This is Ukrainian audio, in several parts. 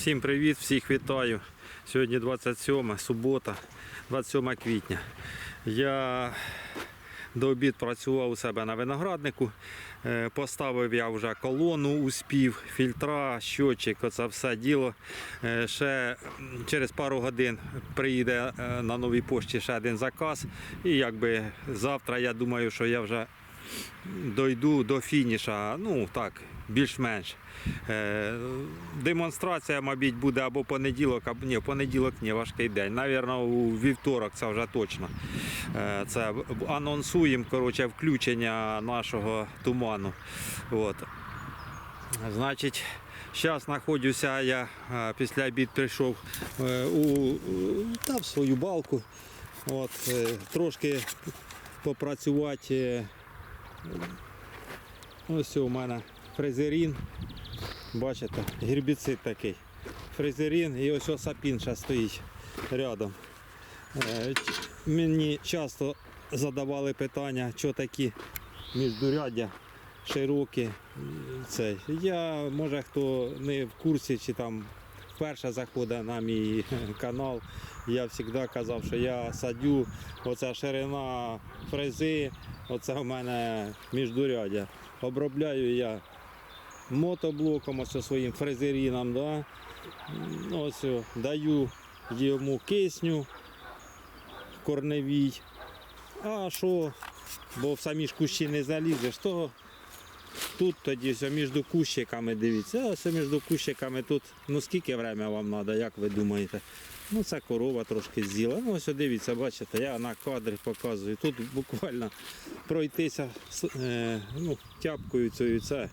Всім привіт, всіх вітаю. Сьогодні 27 субота, 27 квітня. Я до обід працював у себе на винограднику. Е, Поставив я вже колону, успів, фільтра, щотчик, оце все діло. Е, Ще через пару годин приїде е, на новій пошті ще один заказ. І якби завтра я думаю, що я вже дойду до фініша. Ну так, більш-менш. Е, Демонстрація, мабуть, буде або понеділок, або ні, понеділок ні, важкий день. Навірно, у вівторок це вже точно. Е, Це анонсуємо коротше, включення нашого туману. От. Значить, зараз знаходжуся, я е, після обід прийшов у, та, в свою балку. От, трошки попрацювати. Ось у мене фрезерін. Бачите, гербіцид такий. Фрезерін і ось ще стоїть рядом. Е, Мені часто задавали питання, що такі міждуряддя широкі. Цей. Я, може хто не в курсі чи там вперше заходить на мій канал, я завжди казав, що я садю, оця ширина фрези, оце в мене міждуряддя. Обробляю я мотоблоком, ось своїм фрезеріном, да? Ось даю йому кисню корневій. А що, бо в самі ж кущі не залізеш, то тут тоді все між кущиками дивіться. Ось між кущиками тут, ну скільки время вам треба, як ви думаєте? Ну це корова трошки з'їла. Ну ось дивіться, бачите, я на кадрі показую. Тут буквально пройтися е, ну, тяпкою цією це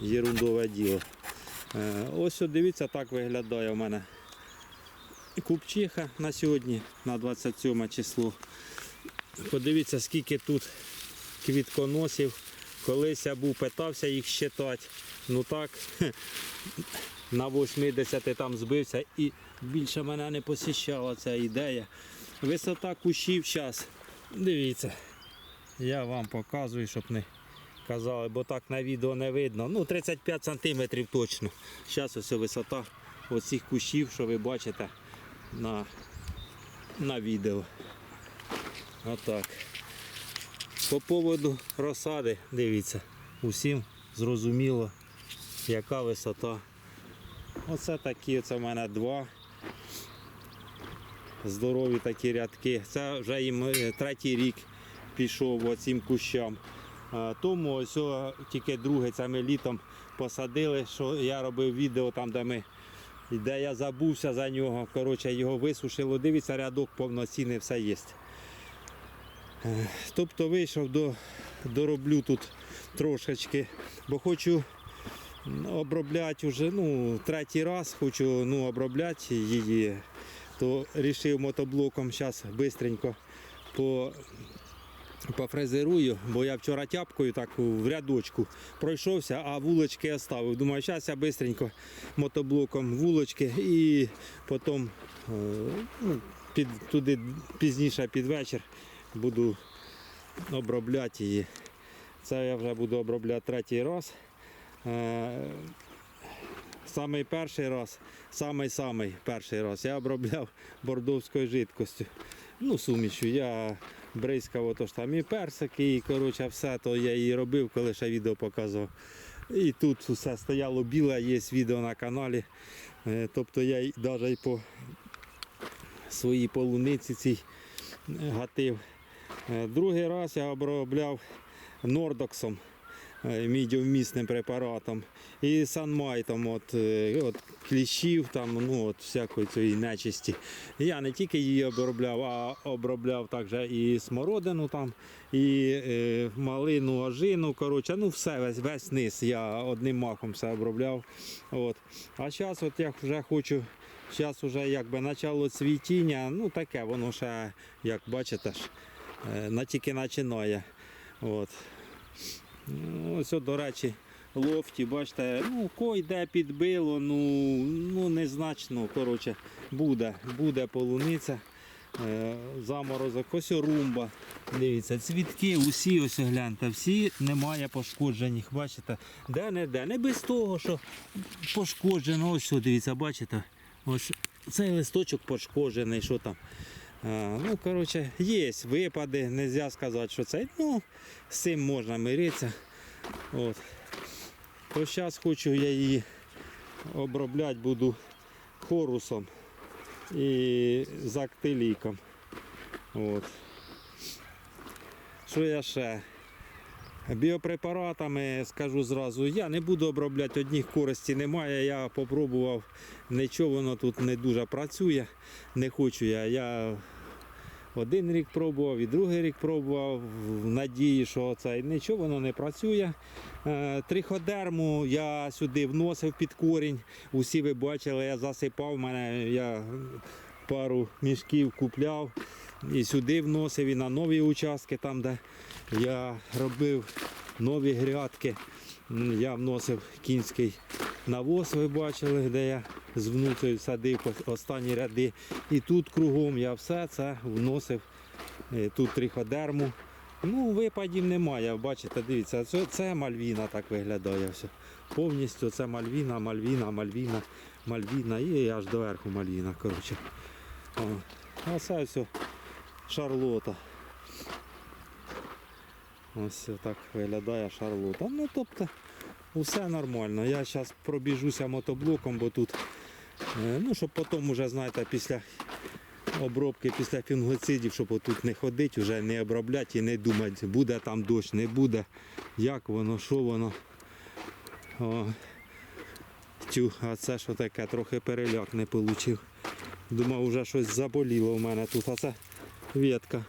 єрундове діло. Е, ось дивіться, так виглядає у мене купчиха на сьогодні, на 27 число. Подивіться, скільки тут квітконосів. Колись я був питався їх щитати. Ну так, на 80 там збився і більше мене не посіщала ця ідея. Висота кущів зараз. Дивіться. Я вам показую, щоб не казали, бо так на відео не видно. Ну, 35 сантиметрів точно. Зараз ось висота оцих кущів, що ви бачите на, на відео. Отак. По поводу розсади, дивіться, усім зрозуміло, яка висота. Оце такі, це в мене два здорові такі рядки. Це вже їм третій рік пішов оцим кущам. Тому ось тільки друге, це ми літом посадили, що я робив відео там, де ми. Де я забувся за нього, коротше, його висушило. Дивіться, рядок повноцінний, все є. Тобто вийшов до, дороблю тут трошечки, бо хочу обробляти вже ну, третій раз, хочу ну, обробляти її, то вирішив мотоблоком зараз швидко по, пофрезерую, бо я вчора тяпкою так в рядочку пройшовся, а вулочки оставив. Думаю, зараз я швидко мотоблоком вулочки і потім е, ну, під, туди пізніше під вечір буду обробляти її. Це я вже буду обробляти третій раз. Е, Самий перший раз, самий самий перший раз я обробляв бордовською жидкостю. Ну, сумішю. Я бризкав отож там і персики, і коротше все то я її робив, коли ще відео показував. І тут все стояло біле, є відео на каналі. Е, Тобто я навіть по своїй полуниці цій е, гатив. Е, Другий раз я обробляв нордоксом, е, мідіовмісним препаратом, і санмайтом от, е, от кліщів, там, ну, от, всякої цієї нечисті. Я не тільки її обробляв, а обробляв також і смородину, там, і е, малину, ожину. Коротше, ну все, весь, весь низ я одним махом все обробляв. От. А зараз от я вже хочу. Зараз вже якби начало цвітіння, ну таке, воно ще, як бачите, ж, на тільки починає. От. Ну, Ось, до речі, лофті, бачите, ну, кой де підбило, ну, ну незначно, коротше, буде, буде полуниця. е, заморозок, ось румба. Дивіться, цвітки усі ось гляньте, всі немає пошкоджених. Бачите, де не де. Не без того, що пошкоджено. Ось дивіться, бачите. Ось цей листочок пошкоджений, що там. Ну, коротше, є випади, не можна сказати, що це. Ну, з цим можна миритися. От. То зараз хочу я її обробляти буду хорусом і зактиліком. От. Що я ще? Біопрепаратами скажу зразу, я не буду обробляти одних користі немає. Я попробував, нічого воно тут не дуже працює. Не хочу я. Я один рік пробував і другий рік пробував в надії, що це нічого воно не працює. Е, Триходерму я сюди вносив під корінь. Усі ви бачили, я засипав мене, я пару мішків купляв і сюди вносив, і на нові участки, там, де я робив нові грядки. Я вносив кінський навоз, ви бачили, де я з внутрі садив останні ряди. І тут кругом я все це вносив. Е, Тут триходерму. Ну, випадів немає. Бачите, дивіться, це, це мальвіна так виглядає все. Повністю це мальвіна, мальвіна, мальвіна, мальвіна і аж до верху мальвіна. Коротше. А це все шарлота. Ось так виглядає шарлота. Ну, тобто, усе нормально. Я зараз пробіжуся мотоблоком, бо тут, е, ну, щоб потім уже, знаєте, після обробки, після фунгоцидів, щоб отут не ходити, вже не обробляти і не думати, буде там дощ, не буде, як воно, що воно. О, тю, а це що таке, трохи переляк не отримав. Думав, вже щось заболіло в мене тут, а це ветка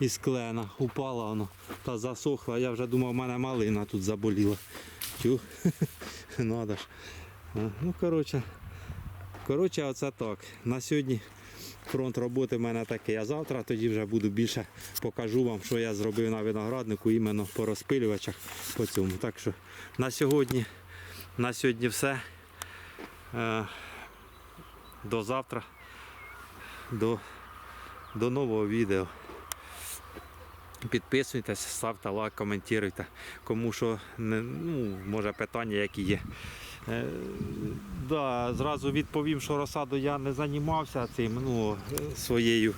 із клена упала воно та засохла. Я вже думав, в мене малина тут заболіла. Тю, надо ж. Ну, коротше, коротше, оце так. На сьогодні фронт роботи в мене такий. А завтра тоді вже буду більше покажу вам, що я зробив на винограднику іменно по розпилювачах по цьому. Так що на сьогодні, на сьогодні все. Е, До завтра. До, до нового відео. Підписуйтесь, ставте лайк, коментуйте. Кому що ну, може питання які є. Е, да, зразу відповім, що розсаду я не займався цим ну, своєю е,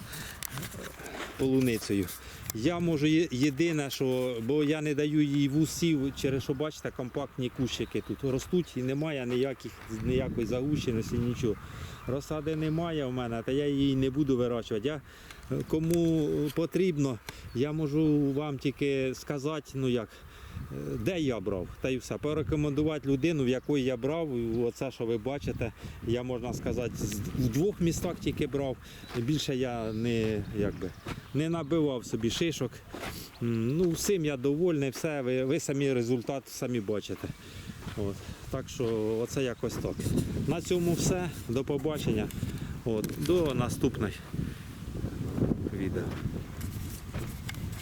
полуницею. Я можу єдине, що, бо я не даю їй вусів, через що бачите, компактні кущики тут ростуть і немає ніяких, ніякої загущеності, нічого. Розсади немає в мене, та я її не буду вирощувати. Я, кому потрібно, я можу вам тільки сказати, ну як, е, де я брав, та й все. Порекомендувати людину, в якої я брав, оце, що ви бачите, я можна сказати, в двох містах тільки брав. Більше я не, якби, не набивав собі шишок. Ну, всім я довольний, все, ви, ви самі результат самі бачите. От. Так що оце якось так. На цьому все. До побачення. От. До наступних відео.